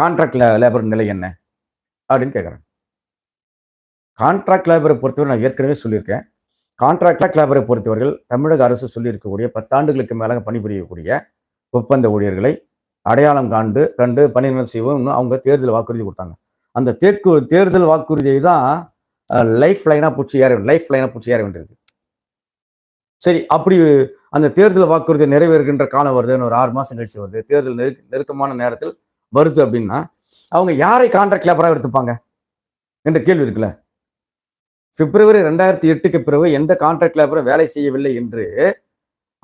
Contract labour நிலை என்ன? அப்படின்னு கேட்குறேன் கான்ட்ராக்ட் லேபரை பொறுத்தவரை நான் ஏற்கனவே சொல்லியிருக்கேன். கான்ட்ராக்ட் லேபரை பொறுத்தவர்கள் தமிழக அரசு சொல்லியிருக்கக்கூடிய பத்தாண்டுகளுக்கு மேலாக பணிபுரியக்கூடிய ஒப்பந்த ஊழியர்களை அடையாளம் காண்டு கண்டு பணிநிலை செய்வோம். அவங்க தேர்தல் வாக்குறுதி கொடுத்தாங்க. அந்த தேக்கு தேர்தல் வாக்குறுதியை தான் லைஃப் லைனாக பிடிச்சி ஏற லைஃப் லைனாக பிடிச்சி ஏற வேண்டியிருக்கு. சரி அப்படி அந்த தேர்தல் வாக்குறுதி நிறைவேறுகின்ற காலம் வருதுன்னு ஒரு ஆறு மாதம் கழிச்சு வருது. தேர்தல் நெருக்க நெருக்கமான நேரத்தில் வருது அப்படின்னா அவங்க யாரை கான்ட்ராக்ட் லேபராக எடுத்துப்பாங்க? என்ற கேள்வி இருக்குல்ல. பிப்ரவரி ரெண்டாயிரத்தி எட்டுக்கு பிறகு எந்த கான்ட்ராக்ட் லேபரும் வேலை செய்யவில்லை என்று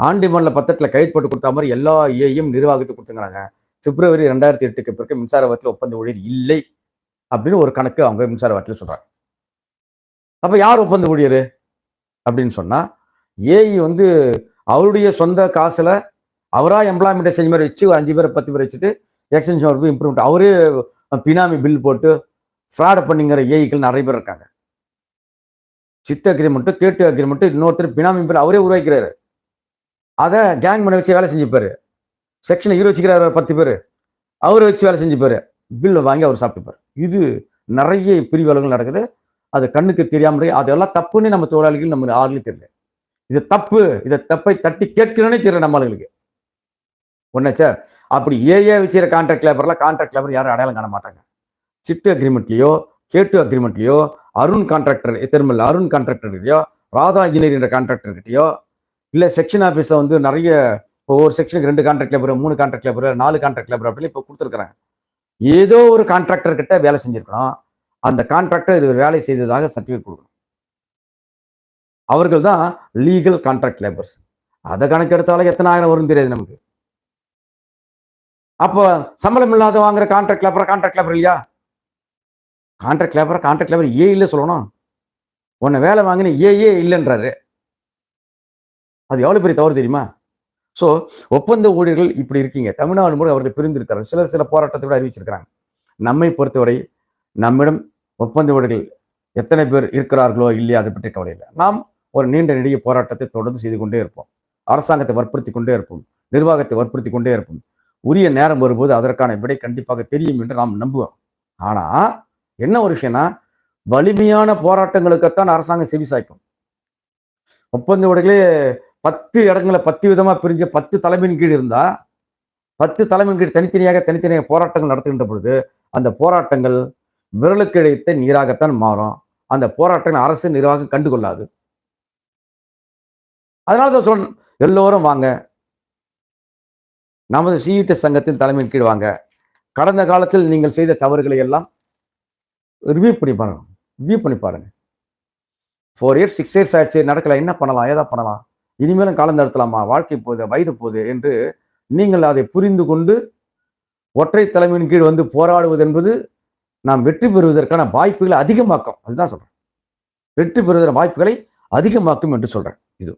ஆண்டிமன்ல பத்திரத்தில் கைது போட்டு கொடுத்த மாதிரி எல்லா ஏயும் நிர்வாகத்துக்கு கொடுத்துங்கிறாங்க பிப்ரவரி ரெண்டாயிரத்தி எட்டுக்கு பிறகு மின்சார வாரத்தில் ஒப்பந்த ஊழியர் இல்லை அப்படின்னு ஒரு கணக்கு அவங்க மின்சார வாரத்தில் சொல்கிறாங்க அப்போ யார் ஒப்பந்த ஊழியர்? அப்படின்னு சொன்னால் ஏஇ வந்து அவருடைய சொந்த காசில் அவராக எம்ப்ளாய்மெண்ட் செஞ்ச மாதிரி வச்சு ஒரு அஞ்சு பேரை பத்து பேர் வச்சுட்டு எக்ஸ்டென்ஷன் ஒர்க்கு இம்ப்ரூவ்மெண்ட் அவரே பினாமி பில் போட்டு ஃப்ராட் பண்ணிங்கிற ஏஐக்கள் நிறைய பேர் இருக்காங்க. சித்த அக்ரிமெண்ட்டு கேட்டு அக்ரிமெண்ட்டு இன்னொருத்தர் பினாமி பில் அவரே உருவாக்கிறாரு. அதை கேங் பண்ண வச்சு வேலை செஞ்சுப்பார். செக்ஷன் ஹீரோ வச்சுக்கிறார் பத்து பேர். அவரை வச்சு வேலை செஞ்சுப்பார். பில்லை வாங்கி அவர் சாப்பிட்டுப்பார். இது நிறைய பிரிவலங்கள் நடக்குது. அது கண்ணுக்கு தெரியாமல் அதெல்லாம் தப்புன்னு நம்ம தொழிலாளிகள் நம்ம யாருக்கும் தெரியல. இது தப்பு. இதை தப்பை தட்டி கேட்கணும்னே தெரியல நம்ம ஆளுகளுக்கு ஒன்றே சார் அப்படி ஏஏ வச்சுக்கிற கான்ட்ராக்ட் லேபர்லாம் கான்ட்ராக்ட் லேபர் யாரும் அடையாளம் காண மாட்டாங்க. சிட்டு அக்ரிமெண்ட்லயோ கேட்டு அக்ரிமெண்ட்லயோ அருண் கான்ட்ராக்டர் திருமல்ல அருண் கான்ட்ராக்டர்கிட்டயோ ராதா இன்ஜினியர் என்ற கான்ட்ராக்டர்கிட்டயோ இல்லை செக்ஷன் ஆஃபீஸில் வந்து நிறைய இப்போ ஒரு செக்ஷனுக்கு ரெண்டு கான்ட்ராக்ட் லேபர் மூணு கான்ட்ராக்ட் லேபர் நாலு கான்ட்ராக்ட் லேபர் அப்படின்னு இப்போ கொடுத்துருக்குறாங்க. ஏதோ ஒரு கான்ட்ராக்டர் கிட்ட வேலை செஞ்சுருக்கணும். அந்த கான்ட்ராக்டர் இவர் வேலை செய்ததாக சர்டிஃபிகேட் கொடுக்கணும். அவர்கள் தான் லீகல் கான்ட்ராக்ட் லேபர்ஸ் அதை கணக்கெடுத்தாலும் எத்தனை ஆயிரம் வரும் தெரியாது நமக்கு. அப்போ சம்பளம் இல்லாத வாங்குற கான்ட்ராக்ட் லேபர் கான்ட்ராக்ட் லேபர் இல்லையா? கான்ட்ராக்ட் லேபர் கான்ட்ராக்ட் லேபர் ஏ இல்லை சொல்லணும். உன்னை வேலை வாங்கின ஏ ஏ இல்லைன்றாரு. அது எவ்வளோ பெரிய தவறு தெரியுமா? ஸோ ஒப்பந்த ஊழியர்கள் இப்படி இருக்கீங்க. தமிழ்நாடு முறை அவர்கள் பிரிந்திருக்கிறார் சிலர் சில போராட்டத்தை அறிவிச்சிருக்கிறாங்க. நம்மை பொறுத்தவரை நம்மிடம் ஒப்பந்த ஊழியர்கள் எத்தனை பேர் இருக்கிறார்களோ இல்லையா அதை பற்றி கவலை இல்லை. நாம் ஒரு நீண்ட நெடிய போராட்டத்தை தொடர்ந்து செய்து கொண்டே இருப்போம். அரசாங்கத்தை வற்புறுத்தி கொண்டே இருப்போம். நிர்வாகத்தை வற்புறுத்தி கொண்டே இருப்போம். உரிய நேரம் வரும்போது அதற்கான விடை கண்டிப்பாக தெரியும் என்று நாம் நம்புவோம் ஆனா என்ன ஒரு விஷயம்னா வலிமையான போராட்டங்களுக்குத்தான் அரசாங்கம் செவி சாய்க்கும். ஒப்பந்த உடைகளே பத்து இடங்களை பத்து விதமா பிரிஞ்சு பத்து தலைமையின் கீழ் இருந்தா பத்து தலைமையின் கீழ் தனித்தனியாக தனித்தனியாக போராட்டங்கள் நடத்துகின்ற பொழுது அந்த போராட்டங்கள் விரலுக்கு நீராகத்தான் மாறும். அந்த போராட்டங்கள் அரசு நிர்வாகம் கண்டுகொள்ளாது. அதனால தான் சொல் எல்லோரும் வாங்க நமது சிஇடி சங்கத்தின் தலைமையின் கீழ் வாங்க. கடந்த காலத்தில் நீங்கள் செய்த தவறுகளை எல்லாம் ரிவ்யூ பண்ணி பாருங்க. ரிவ்யூ பண்ணி பாருங்க. ஃபோர் இயர்ஸ் சிக்ஸ் இயர்ஸ் ஆயிடுச்சு நடக்கல. என்ன பண்ணலாம்? ஏதா பண்ணலாம்? இனிமேலும் காலம் நடத்தலாமா வாழ்க்கை போகுது வயது போகுது என்று நீங்கள் அதை புரிந்து கொண்டு ஒற்றை தலைமையின் கீழ் வந்து போராடுவது என்பது நாம் வெற்றி பெறுவதற்கான வாய்ப்புகளை அதிகமாக்கும். அதுதான் சொல்கிறேன் வெற்றி பெறுவதற்கான வாய்ப்புகளை அதிகமாக்கும் என்று சொல்கிறேன் இது.